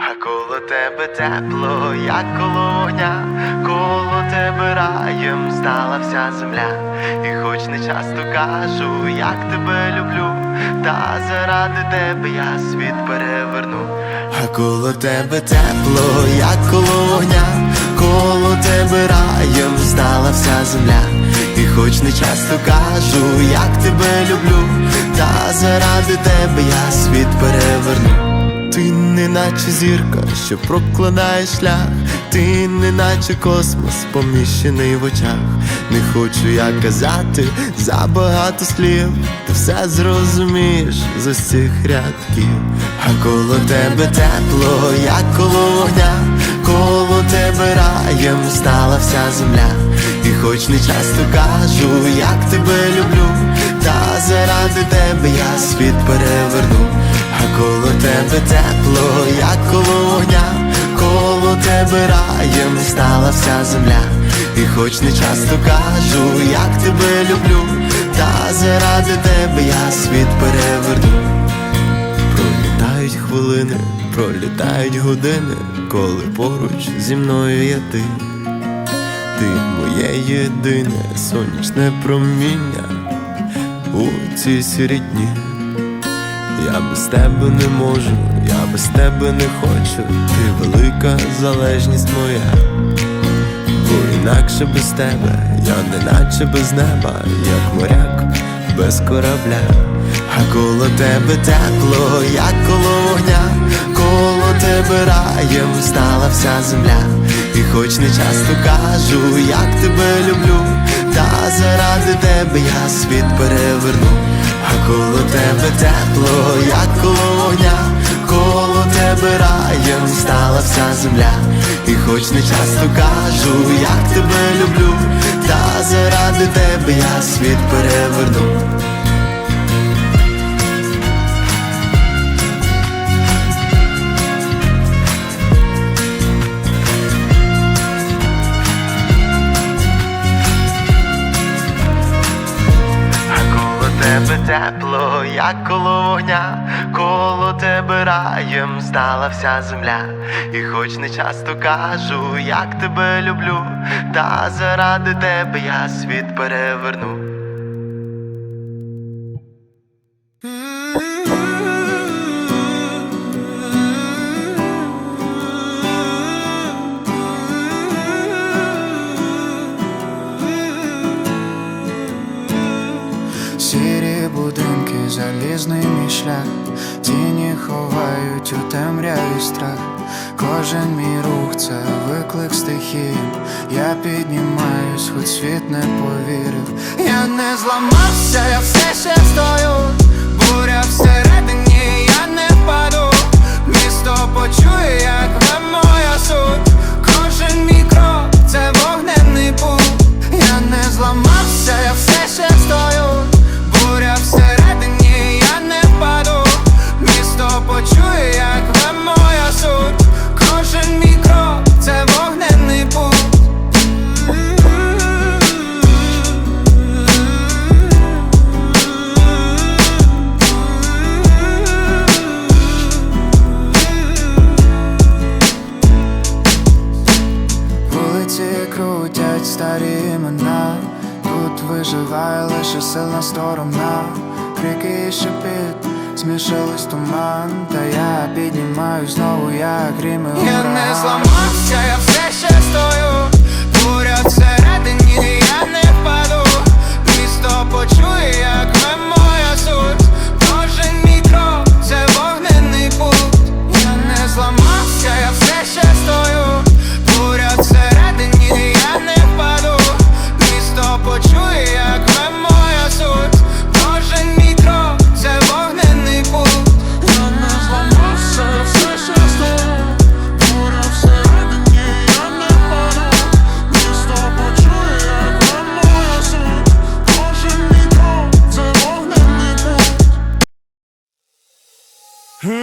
А коло тебе тепло, як коло вогня, коло тебе раєм стала вся земля. І хоч не часто кажу, як тебе люблю, та заради тебе я світ переверну. А коло тебе тепло, як коло вогня, коло тебе раєм стала вся земля. І хоч не часто кажу, як тебе люблю, та заради тебе я світ переверну. Ти не наче зірка, що прокладає шлях, ти не наче космос, поміщений в очах. Не хочу я казати забагато слів, ти все зрозумієш з цих рядків. А коло тебе тепло, як коло вогня, коло тебе раєм стала вся земля. І хоч не часто кажу, як тебе люблю, та заради тебе я світ стала вся земля. І хоч не часто кажу, як тебе люблю, та заради тебе я світ переверну. Пролітають хвилини, пролітають години, коли поруч зі мною є ти. Ти моє єдине сонячне проміння у ці сірі дні. Я без тебе не можу, я без тебе не хочу, ти велика залежність моя, інакше без тебе, я неначе без неба, як моряк без корабля, а коло тебе тепло, як коло вогня, коло тебе раєм стала вся земля. І хоч не часто кажу, як тебе люблю, та заради тебе я світ переверну. А коло тебе тепло, як коло вогня, коло тебе раєм стала вся земля. І хоч не часто кажу, як тебе люблю, та заради тебе я світ переверну. Як коло вогня, коло тебе раєм стала вся земля. І хоч не часто кажу, як тебе люблю, та заради тебе я світ переверну. Залізний мій шлях, тіні ховають у темряві страх. Кожен мій рух це виклик стихії. Я піднімаюсь, хоч світ не повірив. Я не зламався, я все ще стою. Буря всередині, я не впаду. Місто почує, як Вулиці крутять старі імена, тут виживає лише сильна сторона, крики і шепіт, змішались туман, та я піднімаю знову, як гріми Я не зламався, я все ще стою, Вогні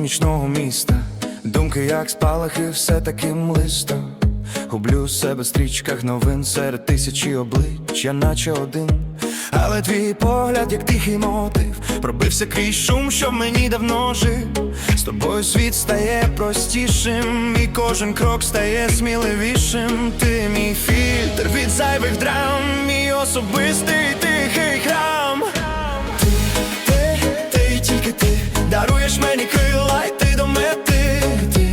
нічного міста, думки як спалахи, все таким листо. гублю себе в стрічках новин серед тисячі облич, я наче один. Але твій погляд, як тихий мотив, пробився крізь шум, що в мені давно жив. З тобою світ стає простішим, і кожен крок стає сміливішим. Ти мій фільтр від зайвих драм, мій особистий тихий храм. Ти, ти, ти, тільки ти даруєш мені крила, й ти до мети. Ти,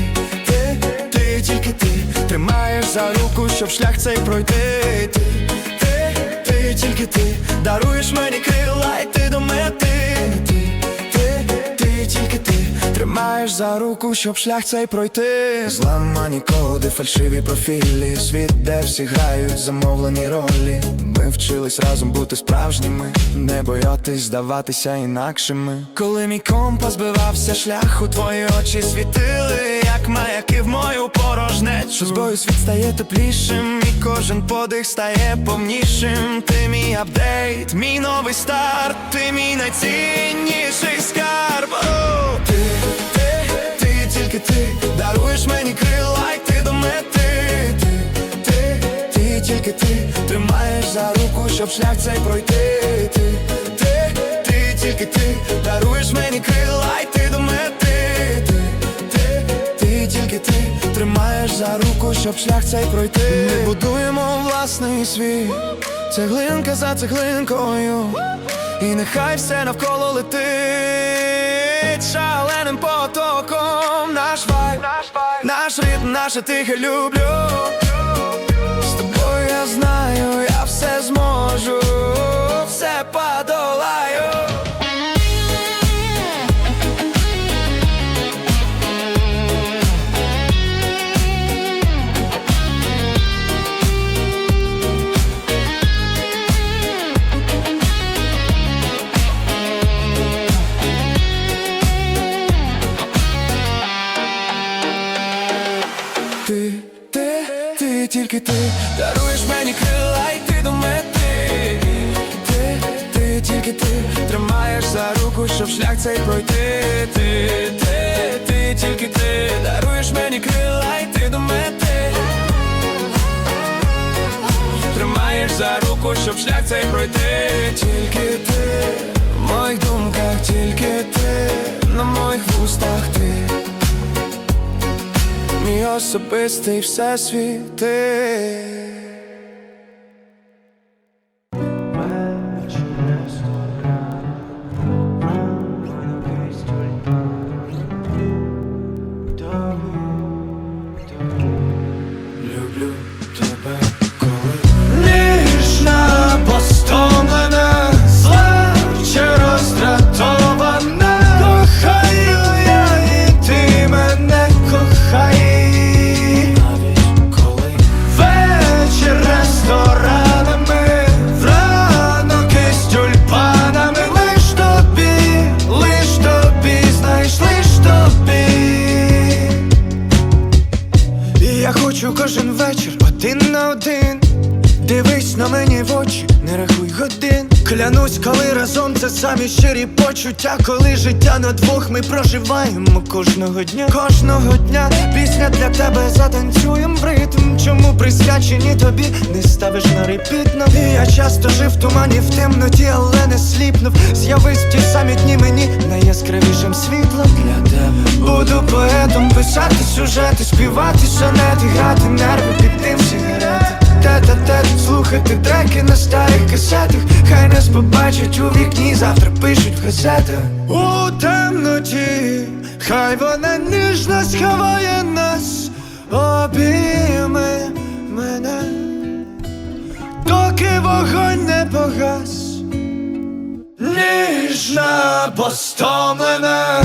ти, ти, тільки ти тримаєш за руку, щоб шлях цей пройти. Ти, ти, ти, тільки ти даруєш мені крила, й ти до мети. Ти, ти, ти, тільки ти тримаєш за руку, щоб шлях цей пройти. Зламані коди, фальшиві профілі, світ, де всі грають замовлені ролі. Ми вчились разом бути справжніми, не боятись здаватися інакшими. Коли мій компас збивався шляху, твої очі світили, як маяки в мою порожнечу. З бою світ стає теплішим, і кожен подих стає повнішим. Ти мій апдейт, мій новий старт, ти мій найцінніший скарб. О, ти, ти, ти, тільки ти даруєш мені крила, й ти до мети. Ти, ти, ти, тільки ти тримаєш за руку, щоб шлях цей пройти. Ти, ти, ти, тільки ти даруєш мені крила, й ти до ти, тримаєш за руку, щоб шлях цей пройти. Ми будуємо власний світ, цеглинка за цеглинкою, і нехай все навколо летить шаленим потоком. Наш вайб, наш ритм, наше тихе люблю. З тобою я знаю, я все зможу, все подолаю. Ти, ти, тільки ти даруєш мені крила, й ти до мети. Ти, ти, тільки ти тримаєш за руку, щоб шлях цей пройти. Ти, ти, ти, тільки ти даруєш мені крила, й ти до мети. Тримаєш за руку, щоб шлях цей пройти. Тільки ти, в моїх думках, тільки ти, на моїх вустах ти. Мій особистий всесвіт. ти кожен вечір один на один. Дивись на мені в очі, не рахуй годин. Клянусь, коли разом це самі щирі почуття, коли життя на двох ми проживаємо кожного дня. Кожного дня пісня для тебе затанцюєм в ритм. Чому присвячені тобі не ставиш на репітно? І я часто жив в тумані в темноті, але не сліпнув. З'явись ті самі дні мені найяскравішим світлом для тебе. Буду поетом писати сюжети, співати сонети, грати нерви під сигарети. Тет-а-тет, слухати треки на старих касетах Хай нас побачать у вікні, завтра пишуть в газетах У темноті, хай вона ніжно сховає нас, обійми мене, доки вогонь не погас. Ніжна, постомлена,